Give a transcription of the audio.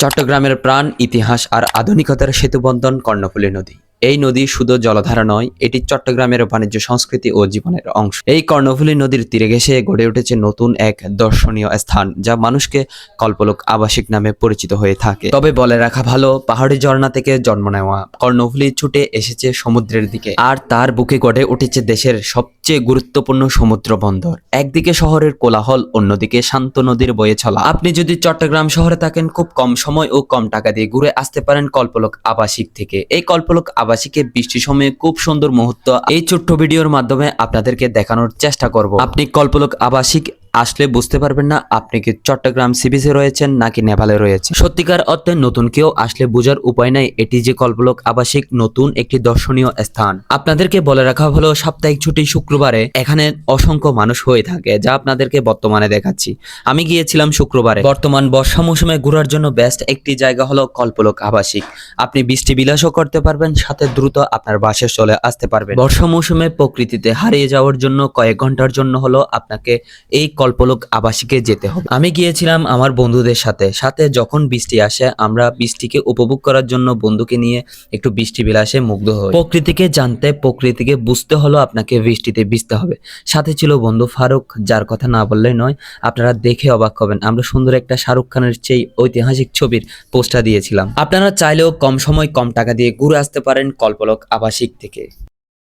চট্টগ্রামের প্রাণ ইতিহাস আর আধুনিকতার সেতুবন্ধন কর্ণফুলী নদী। এই নদী শুধু জলধারা নয়, এটি চট্টগ্রামের বাণিজ্য, সংস্কৃতি ও জীবনের অংশ। এই কর্ণফুলী নদীর তীরে ঘেঁষে গড়ে উঠেছে নতুন এক দর্শনীয় স্থান, যা মানুষকে কল্পলোক আবাসিক নামে পরিচিত হয়ে থাকে। তবে বলে রাখা ভালো, পাহাড়ি ঝর্ণা থেকে জন্ম নেওয়া কর্ণফুলী ছুটে এসেছে সমুদ্রের দিকে। আর তার বুকে গড়ে উঠেছে দেশের সবচেয়ে গুরুত্বপূর্ণ সমুদ্র বন্দর। একদিকে শহরের কোলাহল, অন্যদিকে শান্ত নদীর বয়ে চলা। আপনি যদি চট্টগ্রাম শহরে থাকেন, খুব কম সময় ও কম টাকা দিয়ে ঘুরে আসতে পারেন কল্পলোক আবাসিক থেকে। এই কল্পলোক আবাসিকে বৃষ্টির সময়ে খুব সুন্দর মুহূর্ত এই ছোট্ট ভিডিওর মাধ্যমে আপনাদেরকে দেখানোর চেষ্টা করব। আপনি কল্পলোক আবাসিক আসলে বুঝতে পারবেন না আপনি কি চট্টগ্রাম সিবিসে রয়েছেন নাকি নেপালে রয়েছে সত্যিকার অর্থে নতুন কেউ আসলে বোঝার উপায় নাই, এটি যে কল্পলোক আবাসিক, নতুন একটি দর্শনীয় স্থান। আপনাদেরকে বলে রাখা হলো, সাপ্তাহিক ছুটি শুক্রবারে এখানে অসংখ্য মানুষ হয়ে থাকে, যা আপনাদেরকে বর্তমানে দেখাচ্ছি। আমি গিয়েছিলাম শুক্রবারে। বর্তমান বর্ষা মৌসুমে ঘোরার জন্য বেস্ট একটি জায়গা হলো কল্পলোক আবাসিক। আপনি বৃষ্টি বিলাসও করতে পারবেন, সাথে দ্রুত আপনার বাসে চলে আসতে পারবেন। বর্ষা মৌসুমে প্রকৃতিতে হারিয়ে যাওয়ার জন্য কয়েক ঘণ্টার জন্য হলো আপনাকে এই কল্পলোক আবাসিকে যেতে হবে। আমি গিয়েছিলাম আমার বন্ধুদের সাথে। সাথে যখন বৃষ্টি আসে, আমরা বৃষ্টিকে উপভোগ করার জন্য বন্ধুকে নিয়ে একটু বৃষ্টি বিলাসে মুগ্ধ হই। প্রকৃতিকে জানতে, প্রকৃতিকে বুঝতে হলো আপনাকে বৃষ্টিতে ভিজতে হবে। সাথে ছিল বন্ধু ফারুক, যার কথা না বললেই নয়, আপনারা দেখে অবাক হবেন। আমরা সুন্দর একটা শাহরুখ খানের চেয়ে ঐতিহাসিক ছবির পোস্টার দিয়েছিলাম। আপনারা চাইলেও কম সময়, কম টাকা দিয়ে ঘুরে আসতে পারেন কল্পলোক আবাসিক থেকে।